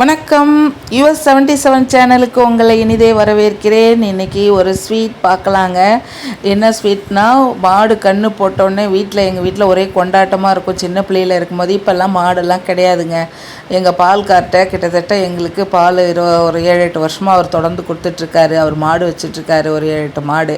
வணக்கம். US seventy seven சேனலுக்கு உங்களை இனிதே வரவேற்கிறேன். இன்றைக்கி ஒரு ஸ்வீட் பார்க்கலாங்க. என்ன ஸ்வீட்னால் மாடு கன்று போட்டோடனே வீட்டில் எங்கள் வீட்டில் ஒரே கொண்டாட்டமாக இருக்கும். சின்ன பிள்ளையில் இருக்கும்போது இப்போல்லாம் மாடெல்லாம் கிடையாதுங்க. எங்கள் பால் கார்ட்டை கிட்டத்தட்ட எங்களுக்கு பால் இரு ஒரு ஏழு எட்டு வருஷமாக அவர் தொடர்ந்து கொடுத்துட்ருக்காரு அவர் மாடு வச்சிட்ருக்காரு ஒரு ஏழு எட்டு மாடு.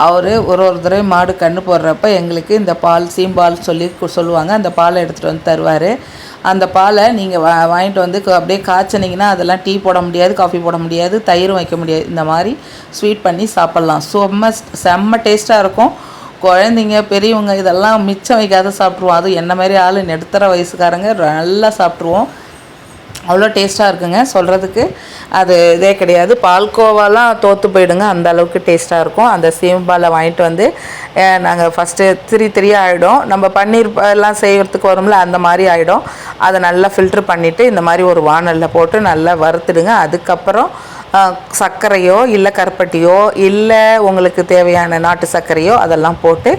அவர் ஒரு ஒரு தடவை மாடு கன்று போடுறப்ப எங்களுக்கு இந்த பால் சீம்பால் சொல்லி கு- சொல்லுவாங்க. அந்த பாலை எடுத்துகிட்டு வந்து தருவார். அந்த பாலை நீங்கள் வா வாங்கிட்டு வந்து அப்படியே காய்ச்சினீங்கன்னா அதெல்லாம் டீ போட முடியாது காஃபி போட முடியாது தயிரும் வைக்க முடியாது. இந்த மாதிரி ஸ்வீட் பண்ணி சாப்பிட்லாம். செம்ம செம்ம டேஸ்ட்டாக இருக்கும். குழந்தைங்க பெரியவங்க இதெல்லாம் மிச்சம் வைக்காத சாப்பிட்ருவோம் அதுவும் என்ன மாதிரி ஆள் நடுத்தர வயசுக்காரங்க நல்லா சாப்பிட்ருவோம் அவ்வளோ டேஸ்ட்டாக இருக்குங்க. சொல்கிறதுக்கு அது இதே கிடையாது. பால்கோவாலாம் தோற்று போயிடுங்க. அந்த அளவுக்கு டேஸ்ட்டாக இருக்கும். அந்த சீம்பாலை வாங்கிட்டு வந்து நாங்கள் ஃபஸ்ட்டு திரி திரியாக ஆகிடும் நம்ம பன்னீர் எல்லாம் செய்கிறதுக்கு வரும்ல அந்த மாதிரி ஆகிடும் அதை நல்லா ஃபில்ட்ரு பண்ணிவிட்டு இந்த மாதிரி ஒரு வானலில் போட்டு நல்லா வறுத்துடுங்க. அதுக்கப்புறம் சர்க்கரையோ இல்லை கருப்பட்டியோ இல்லை உங்களுக்கு தேவையான நாட்டு சர்க்கரையோ அதெல்லாம் போட்டு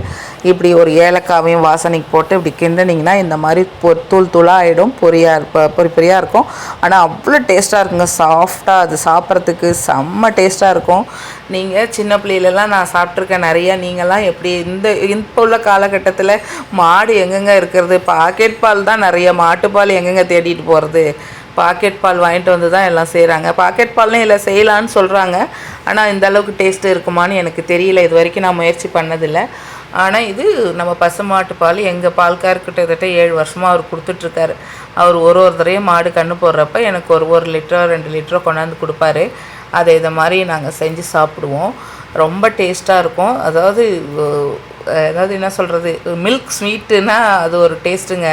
இப்படி ஒரு ஏலக்காவையும் வாசனைக்கு போட்டு இப்படி கிண்டினீங்கன்னா இந்த மாதிரி பொ தூள் தூளாக ஆகிடும் பொரியாக இருப்ப பொரி பொரியாக இருக்கும். ஆனால் அவ்வளோ டேஸ்ட்டாக இருக்குங்க. சாஃப்டாக அது சாப்பிட்றதுக்கு செம்ம டேஸ்ட்டாக இருக்கும். நீங்கள் சின்ன பிள்ளையிலலாம் நான் சாப்பிட்ருக்கேன் நிறையா. நீங்கள்லாம் எப்படி இந்த இப்போ உள்ள காலகட்டத்தில் மாடு எங்கெங்க இருக்கிறது? பாக்கெட் பால் தான் நிறைய. மாட்டுப்பால் எங்கெங்க தேடிட்டு போகிறது பாக்கெட் பால் வாங்கிட்டு வந்து தான் எல்லாம் செய்கிறாங்க பாக்கெட் பால்னு இல்லை செய்யலான்னு சொல்கிறாங்க ஆனால் இந்த அளவுக்கு டேஸ்ட்டு இருக்குமான்னு எனக்கு தெரியல. இது வரைக்கும் நான் முயற்சி பண்ணதில்லை. ஆனால் இது நம்ம பசுமாட்டு பால் எங்கள் பால்கார் கிட்டத்தட்ட ஏழு வருஷமாக அவர் கொடுத்துட்ருக்காரு. அவர் ஒரு ஒரு தடையும் மாடு கன்று போடுறப்ப எனக்கு ஒரு ஒரு லிட்டரோ ரெண்டு லிட்டரோ கொண்டாந்து கொடுப்பாரு. அதை இதை மாதிரி நாங்கள் செஞ்சு சாப்பிடுவோம். ரொம்ப டேஸ்ட்டாக இருக்கும். அதாவது அதாவது என்ன சொல்கிறது மில்க் ஸ்வீட்டுன்னா அது ஒரு டேஸ்ட்டுங்க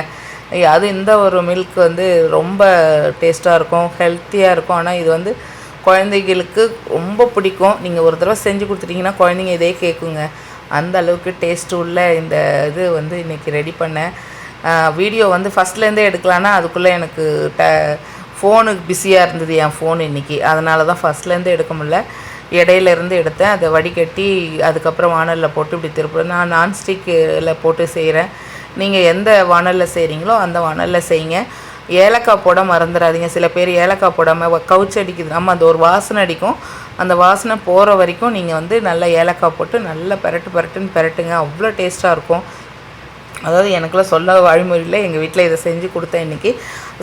அது இந்த ஒரு மில்க் வந்து ரொம்ப டேஸ்ட்டாக இருக்கும் ஹெல்த்தியாக இருக்கும். ஆனால் இது வந்து குழந்தைகளுக்கு ரொம்ப பிடிக்கும். நீங்கள் ஒரு தடவை செஞ்சு கொடுத்துட்டிங்கன்னா குழந்தைங்க இதே கேட்குங்க அந்த அளவுக்கு டேஸ்ட் உள்ள இந்த இது வந்து இன்றைக்கி ரெடி பண்ணேன். வீடியோ வந்து ஃபஸ்ட்லேருந்தே எடுக்கலான்னா அதுக்குள்ளே எனக்கு ட ஃபோனுக்கு பிஸியாக இருந்தது என் ஃபோன் இன்றைக்கி அதனால தான் ஃபஸ்ட்லேருந்து எடுக்க முடியல. இடையிலேருந்து எடுத்தேன். அதை வடிகட்டி அதுக்கப்புறம் வானலில் போட்டு இப்படி திருப்பி நான் நான்ஸ்டிக்கில் போட்டு செய்கிறேன் நீங்கள் எந்த வானலில் செய்கிறீங்களோ அந்த வானலில் செய்யுங்க. ஏலக்காய் போட மறந்துடாதீங்க சில பேர் ஏலக்காய் போடாமல் கவுச்சு அடிக்குது. நம்ம அந்த ஒரு வாசனை அடிக்கும். அந்த வாசனை போகிற வரைக்கும் நீங்கள் வந்து நல்லா ஏலக்காய் போட்டு நல்லா பெரட்டு பெரட்டுன்னு பெரட்டுங்க. அவ்வளோ டேஸ்ட்டாக இருக்கும். அதாவது எனக்குலாம் சொல்ல வழிமுறையில் எங்கள் வீட்டில் இதை செஞ்சு கொடுத்தேன் இன்றைக்கி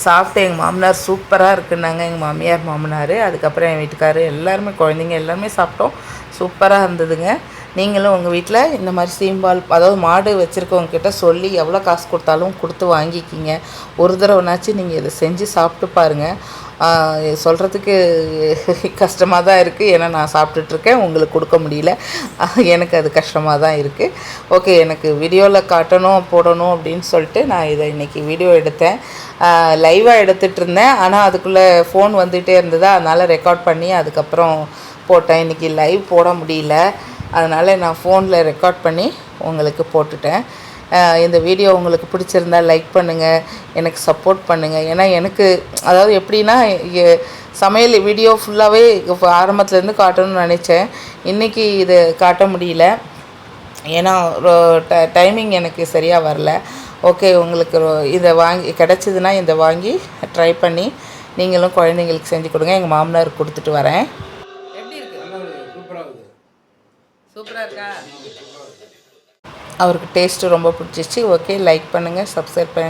சாப்பிட்டு எங்கள் மாமனார் சூப்பராக இருக்குன்னாங்க. எங்கள் மாமியார் மாமனார் அதுக்கப்புறம் என் வீட்டுக்காரர் எல்லாருமே குழந்தைங்க எல்லாருமே சாப்பிட்டோம். சூப்பராக இருந்ததுங்க. நீங்களும் உங்கள் வீட்டில் இந்த மாதிரி சீம்பால் அதாவது மாடு வச்சுருக்கவங்க கிட்ட சொல்லி எவ்வளோ காசு கொடுத்தாலும் கொடுத்து வாங்கிக்கிங்க. ஒரு தடவைனாச்சும் நீங்கள் இதை செஞ்சு சாப்பிட்டு பாருங்கள் சொல்கிறதுக்கு கஷ்டமாக தான் இருக்குது ஏன்னா நான் சாப்பிட்டுட்ருக்கேன் உங்களுக்கு கொடுக்க முடியல. எனக்கு அது கஷ்டமாக தான் இருக்குது ஓகே எனக்கு வீடியோவில் காட்டணும் போடணும் அப்படின்னு சொல்லிட்டு நான் இதை இன்றைக்கி வீடியோ எடுத்தேன். லைவாக எடுத்துகிட்டு இருந்தேன். ஆனால் அதுக்குள்ளே ஃபோன் வந்துகிட்டே இருந்ததா. அதனால் ரெக்கார்ட் பண்ணி அதுக்கப்புறம் போட்டேன். இன்றைக்கி லைவ் போட முடியல. அதனால் நான் ஃபோனில் ரெக்கார்ட் பண்ணி உங்களுக்கு போட்டுட்டேன். இந்த வீடியோ உங்களுக்கு பிடிச்சிருந்தா லைக் பண்ணுங்கள் எனக்கு சப்போர்ட் பண்ணுங்கள் ஏன்னா எனக்கு அதாவது எப்படின்னா சமையல் வீடியோ ஃபுல்லாகவே ஆரம்பத்துலேருந்து காட்டணும்னு நினச்சேன். இன்றைக்கி இது காட்ட முடியல. ஏன்னா டைமிங் எனக்கு சரியாக வரல. ஓகே உங்களுக்கு ரொ- இதை வாங்கி கிடச்சிதுன்னா இதை வாங்கி ட்ரை பண்ணி நீங்களும் குழந்தைங்களுக்கு செஞ்சு கொடுங்க. எங்கள் மாமனாருக்கு கொடுத்துட்டு வரேன். எப்படி இருக்கு? சூப்பராக இருக்கா? அவருக்கு டேஸ்ட்டு ரொம்ப பிடிச்சிச்சு ஓகே லைக் பண்ணுங்கள் சப்ஸ்கிரைப் பண்ணுங்கள்